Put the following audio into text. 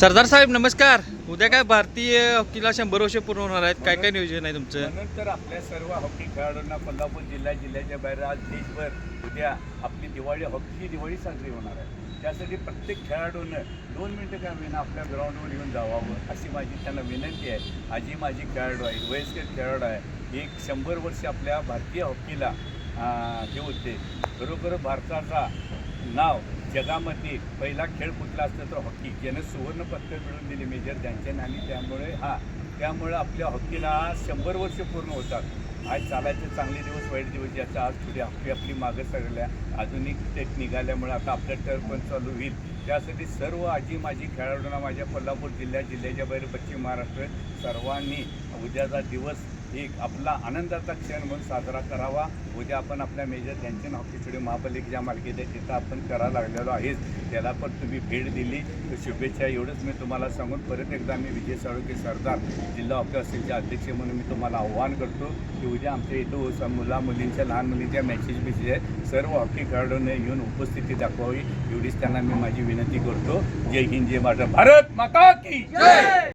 सरदार साहेब नमस्कार. उद्या काय भारतीय हॉकीला शंभर वर्ष पूर्ण होणार आहेत. काय काय नियोजन आहे तुमचं? म्हणून तर आपल्या सर्व हॉकी खेळाडूंना कोल्हापूर जिल्हा जिल्ह्याच्या बाहेर आज देशभर उद्या आपली दिवाळी हॉकीची दिवाळी साजरी होणार आहे. त्यासाठी प्रत्येक खेळाडूनं दोन मिनटं का होईना आपल्या ग्राउंडवर येऊन जावावं अशी माझी त्यांना विनंती आहे. आजी माझी खेळाडू आहे वयस्कर खेळाडू आहे. एक शंभर वर्ष आपल्या भारतीय हॉकीला हे होते. खरोखर भारताचा नाव जगामध्ये पहिला खेळ कुठला असतं तर हॉकी. ज्यानं सुवर्णपत्र मिळवून दिले मेजर ध्यानचंद आणि त्यामुळे हा त्यामुळे आपल्या हॉकीला शंभर वर्ष पूर्ण होतात. आज चालायचे चांगले दिवस वाईट दिवस याचा आज थोडी हॉकी आपली मागं सरल्या आधुनिक टेक निघाल्यामुळे आता आपलं टर्फ पण चालू होईल. त्यासाठी सर्व आजी माझी खेळाडूंना माझ्या कोल्हापूर जिल्ह्यात जिल्ह्याच्या बाहेर पश्चिम महाराष्ट्र सर्वांनी उद्याचा दिवस एक आपला आनंदाचा क्षण म्हणून साजरा करावा. उद्या आपण आपल्या मेजर ध्यानचंद हॉकी स्टेडियम महापालिकेच्या मालकीत आहे तिथं आपण करायला लागलेलो आहेच त्याला पण तुम्ही भेट दिली. तर शुभेच्छा एवढंच मी तुम्हाला सांगून परत एकदा मी विजय साळुके सरदार जिल्हा हॉकी असेलचे अध्यक्ष म्हणून मी तुम्हाला आव्हान करतो की उद्या आमच्या इथं हो मुला मुलींच्या लहान मुलींच्या मॅचेस बिचेस आहेत. सर्व हॉकी खेळाडूंनी येऊन उपस्थिती दाखवावी. एवढीच त्यांना मी माझी विनंती करतो. जय हिंद जय महाराष्ट्र. भारत माता की